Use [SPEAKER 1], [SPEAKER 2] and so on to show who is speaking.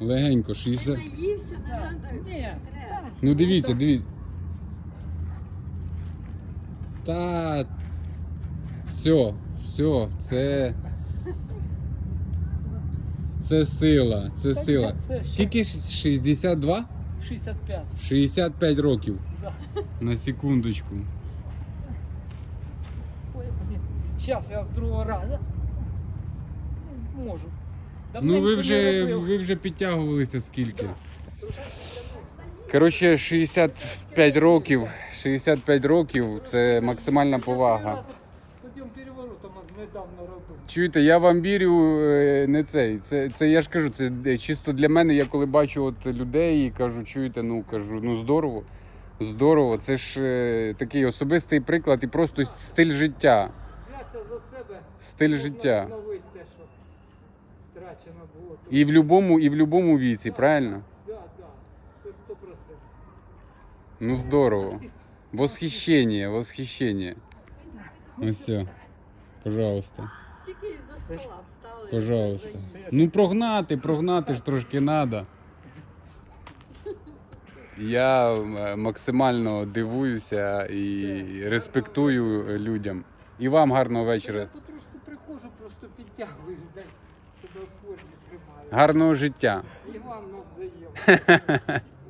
[SPEAKER 1] Легенько, 60.
[SPEAKER 2] наївся, не
[SPEAKER 3] Ні.
[SPEAKER 2] Треба.
[SPEAKER 1] Ну дивіться, дивіться. Та. Все, все, це. Це сила, це
[SPEAKER 3] Та
[SPEAKER 1] сила.
[SPEAKER 3] ні, це ще-
[SPEAKER 1] Скільки? ж? 62?
[SPEAKER 3] 65.
[SPEAKER 1] 65 років.
[SPEAKER 3] Да.
[SPEAKER 1] На секундочку.
[SPEAKER 3] Ой. Щас я з другого разу. Ну,
[SPEAKER 1] Ну ви
[SPEAKER 3] не
[SPEAKER 1] вже,
[SPEAKER 3] робив.
[SPEAKER 1] ви вже підтягувалися скільки? Коротше, 65 років. 65 років це максимальна повага.
[SPEAKER 3] Ходім переворотом недавно робив.
[SPEAKER 1] Чуєте, я вам вірю е, не цей. Це, це я ж кажу, це е, чисто для мене. Я коли бачу от людей і кажу, чуєте, ну кажу, ну здорово, здорово. Це ж е, такий особистий приклад і просто стиль життя.
[SPEAKER 3] Взяться за себе.
[SPEAKER 1] Стиль
[SPEAKER 3] можна
[SPEAKER 1] життя.
[SPEAKER 3] відновити втрачено було.
[SPEAKER 1] І в будь-якому, і в будь-якому віці,
[SPEAKER 3] Да,
[SPEAKER 1] правильно?
[SPEAKER 3] Да, да. Це 100%.
[SPEAKER 1] Ну здорово. Восхищення, восхищення. Ну все, пожалуйста.
[SPEAKER 2] Тільки із-за стола встали.
[SPEAKER 1] Пожалуйста. Ну прогнати, прогнати ж трошки треба. Я е, максимально дивуюся і респектую людям. І вам гарного
[SPEAKER 3] Я
[SPEAKER 1] вечора.
[SPEAKER 3] потрошку приходжу, просто підтягуюсь,
[SPEAKER 1] Гарного життя.
[SPEAKER 3] І вам навзаєм.